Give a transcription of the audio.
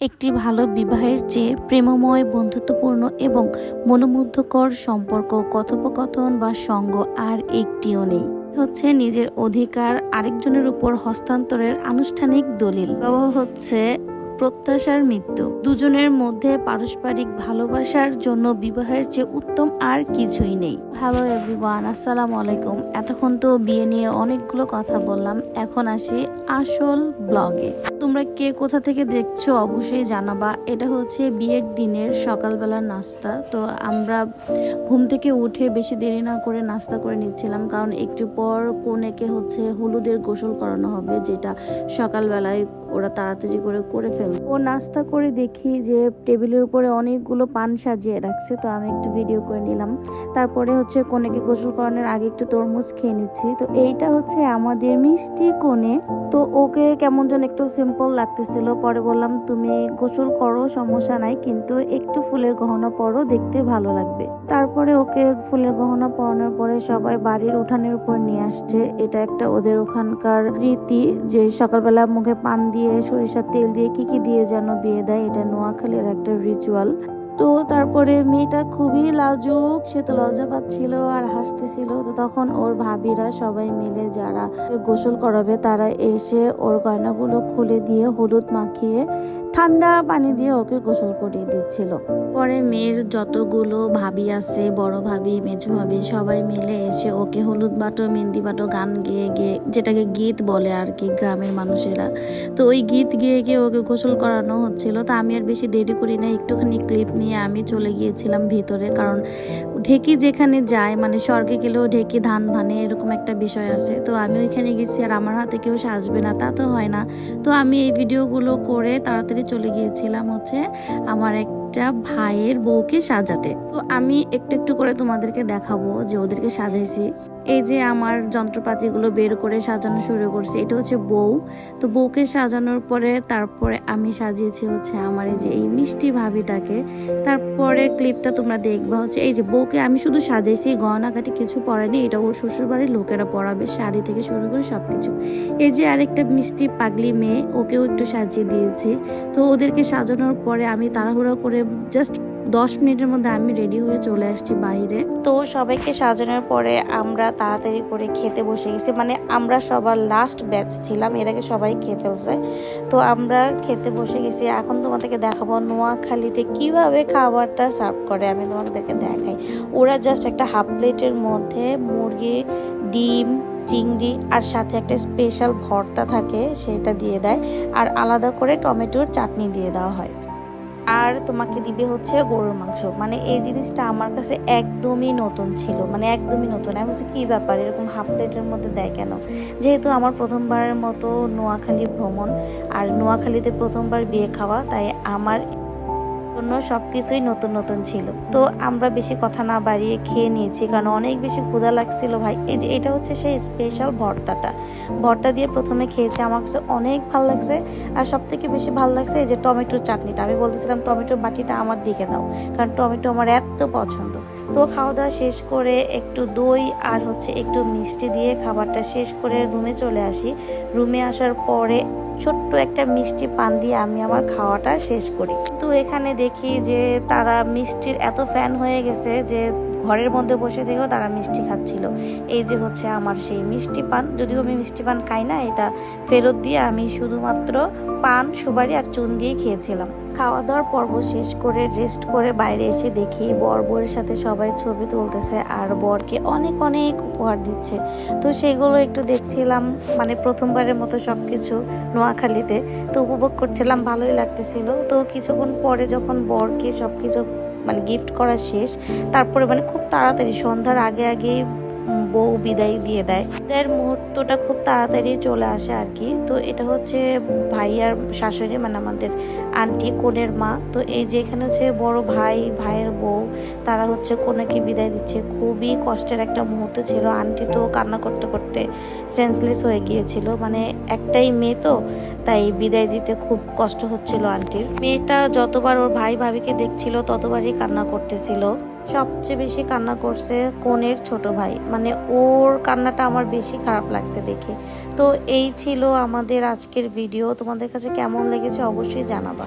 একটি ভালো বিবাহের চেয়ে প্রেমময়, বন্ধুত্বপূর্ণ এবং মনোমুগ্ধকর সম্পর্ক, কথোপকথন বা সঙ্গ আর একটিও নেই। হচ্ছে নিজের অধিকার আরেকজনের উপর হস্তান্তরের আনুষ্ঠানিক দলিল। হচ্ছে প্রত্যাশার মৃত্যু। দুজনের মধ্যে পারস্পরিক ভালোবাসার জন্য বিবাহের চেয়ে উত্তম আর কিছুই নেই। হ্যালো এভরিওয়ান আসসালামু আলাইকুম। এতক্ষণ তো বিয়ে নিয়ে অনেকগুলো কথা বললাম। এখন আসি আসল ব্লগে। তোমরা কে কোথা থেকে দেখছ অবশ্যই জানাবা। এটা হচ্ছে বিয়ের দিনের সকালবেলার নাস্তা। তো আমরা ঘুম থেকে উঠে বেশি দেরি না করে নাস্তা করে নিচ্ছিলাম। কারণ একটু পর কনেকে হচ্ছে হলুদের গোসল করানো হবে, যেটা সকালবেলায় ওরা তাড়াতাড়ি করে করে ফেলবে। ও নাস্তা করে দেখি যে টেবিলের উপরে অনেকগুলো পান সাজিয়ে রাখছে, তো আমি একটু ভিডিও করে নিলাম। তারপরে হচ্ছে কনেকে গোসল করানোর আগে একটু তরমুজ খেয়ে নিচ্ছি। তো এইটা হচ্ছে আমাদের মিষ্টি কোণে তো ওকে কেমন যেন একটু সিম্পল লাগতেছিল। পরে বললাম, তুমি গোসল করো, সমস্যা নাই, কিন্তু একটু ফুলের গহনা পরো, দেখতে ভালো লাগবে। তারপরে ওকে ফুলের গহনা পরানোর পরে সবাই বাড়ির উঠানের উপর নিয়ে আসছে। এটা একটা ওদের ওখানকার রীতি যে সকালবেলা মুখে পান দিয়ে সরিষার তেল দিয়ে কি কি দিয়ে যেন বিয়ে দেয়, এটা নোয়াখালীর একটা রিচুয়াল তো তারপরে মেয়েটা খুবই লাজুক, সে তো লজ্জা পাচ্ছিল আর হাসতেছিল। তো তখন ওর ভাবিরা সবাই মিলে যারা গোসল করাবে, তারা এসে ওর গয়নাগুলো খুলে দিয়ে হলুদ মাখিয়ে ঠান্ডা পানি দিয়ে ওকে গোসল করিয়ে দিচ্ছিল। পরে মেয়ের যতগুলো ভাবি আছে, বড় ভাবি মেজো ভাবি, সবাই মিলে এসে ওকে হলুদ বাটো, মেহেন্দি বাটো গান গেয়ে গেয়ে, যেটাকে গীত বলে আর কি গ্রামের মানুষেরা। তো ওই গীত গেয়ে গিয়ে ওকে গোসল করানো হচ্ছিল। তো আমি আর বেশি দেরি করি না, একটুখানি ক্লিপ নিয়ে আমি চলে গিয়েছিলাম ভিতরে, কারণ ঢেকি যেখানে যায় মানে স্বর্গে গেলেও ঢেকি, ধান ভানে এরকম একটা বিষয় আছে। তো আমি ওইখানে গেছি আর আমার হাতে কেউ সাজবে না, তা তো হয় না। তো আমি এই ভিডিওগুলো করে তাড়াতাড়ি চলে গিয়েছিলাম হচ্ছে আমার একটা ভাইয়ের বউকে সাজাতে। তো আমি একটু একটু করে তোমাদেরকে দেখাবো যে ওদেরকে সাজাইছি। এই যে আমার যন্ত্রপাতিগুলো বের করে সাজানো শুরু করছি, এটা হচ্ছে বউ। তো বউকে সাজানোর পরে তারপরে আমি সাজিয়েছি হচ্ছে আমার এই যে এই মিষ্টি ভাবিটাকে। তারপরে ক্লিপটা তোমরা দেখবা হচ্ছে এই যে বউকে আমি শুধু সাজাইছি গহনাকাটি কিছু পরাইনি, এটা ওর শ্বশুরবাড়ির লোকেরা পরাবে, শাড়ি থেকে শুরু করে সব কিছু এই যে আরেকটা মিষ্টি পাগলি মেয়ে, ওকেও একটু সাজিয়ে দিয়েছি। তো ওদেরকে সাজানোর পরে আমি তাড়াহুড়ো করে জাস্ট দশ মিনিটের মধ্যে আমি রেডি হয়ে চলে আসছি বাইরে। তো সবাইকে সাজানোর পরে আমরা তাড়াতাড়ি করে খেতে বসে গেছি। মানে আমরা সবার লাস্ট ব্যাচ ছিলাম, এর আগে সবাই খেয়ে ফেলছে। তো আমরা খেতে বসে গেছি। এখন তোমাদেরকে দেখাবো নোয়াখালীতে কীভাবে খাবারটা সার্ভ করে। আমি তোমাদেরকে দেখাই। ওরা জাস্ট একটা হাফ প্লেটের মধ্যে মুরগি, ডিম, চিংড়ি আর সাথে একটা স্পেশাল ভর্তা থাকে, সেটা দিয়ে দেয়। আর আলাদা করে টমেটোর চাটনি দিয়ে দেওয়া হয়। আর তোমাকে দিবে হচ্ছে গরুর মাংস। মানে এই জিনিসটা আমার কাছে একদমই নতুন ছিল মানে একদমই নতুন। আমি বলছি, কী ব্যাপার? এরকম হাফ প্লেটের মধ্যে দেয় কেন? যেহেতু আমার প্রথমবারের মতো নোয়াখালী ভ্রমণ, আর নোয়াখালীতে প্রথমবার বিয়ে খাওয়া, তাই আমার জন্য সব কিছুই নতুন নতুন ছিল। তো আমরা বেশি কথা না বাড়িয়ে খেয়ে নিয়েছি, কারণ অনেক বেশি ক্ষুধা লাগছিল ভাই। এই যে এটা হচ্ছে সেই স্পেশাল ভর্তাটা। ভর্তা দিয়ে প্রথমে খেয়েছে, আমার কাছে অনেক ভালো লাগছে। আর সব থেকে বেশি ভালো লাগছে এই যে টমেটোর চাটনিটা। আমি বলতেছিলাম, টমেটোর বাটিটা আমার দিকে দাও। কারণ টমেটো আমার এত পছন্দ। তো খাওয়া দাওয়া শেষ করে একটু দই আর হচ্ছে একটু মিষ্টি দিয়ে খাবারটা শেষ করে রুমে চলে আসি। রুমে আসার পরে ছোট্ট একটা মিষ্টি পান দিয়ে আমি আমার খাওয়াটা শেষ করি। তো এখানে দেখি যে তারা মিষ্টির এত ফ্যান হয়ে গেছে যে ঘরের মধ্যে বসে থেকেও তারা মিষ্টি খাচ্ছিল। এই যে হচ্ছে আমার সেই মিষ্টি পান, যদিও আমি মিষ্টি পান খাই না, এটা ফেরত দিয়ে আমি শুধুমাত্র পান, সুপারি আর চুন দিয়ে খেয়েছিলাম। খাওয়া দাওয়ার পর্ব শেষ করে রেস্ট করে বাইরে এসে দেখি বর বউয়ের সাথে সবাই ছবি তুলতেছে আর বরকে অনেক অনেক উপহার দিচ্ছে। তো সেগুলো একটু দেখছিলাম মানে প্রথমবারের মতো সব কিছু নোয়াখালীতে। তো উপভোগ করছিলাম, ভালোই লাগতেছিল। তো কিছুক্ষণ পরে যখন বরকে সব কিছু মানে গিফট করা শেষ। তারপরে মানে খুব তাড়াতাড়ি সন্ধ্যার আগে উম, বউ বিদায় দিয়ে দেয়। বিদায়ের মুহূর্তটা খুব তাড়াতাড়ি চলে আসে আর কি। তো এটা হচ্ছে ভাইয়ার শাশুড়ি মানে আমাদের আন্টি কোনের মা। তো এই যে এখানে হচ্ছে বড় ভাই ভাইয়ের বউ তারা হচ্ছে কোনাকে বিদায় দিচ্ছে। খুবই কষ্টের একটা মুহূর্ত ছিল। আন্টি তো কান্না করতে করতে সেন্সলেস হয়ে গিয়েছিল। মানে একটাই মেয়ে তো তাই বিদায় দিতে খুব কষ্ট হচ্ছিল আন্টির। মেয়েটা যতবার ওর ভাই ভাবিকে দেখছিল, ততবারই কান্না করতেছিল। সবচেয়ে বেশি কান্না করছে কোনের ছোট ভাই। মানে ওর কান্নাটা আমার বেশি খারাপ লাগছে দেখে। তো এই ছিল আমাদের আজকের ভিডিও। তোমাদের কাছে কেমন লেগেছে অবশ্যই জানাবা।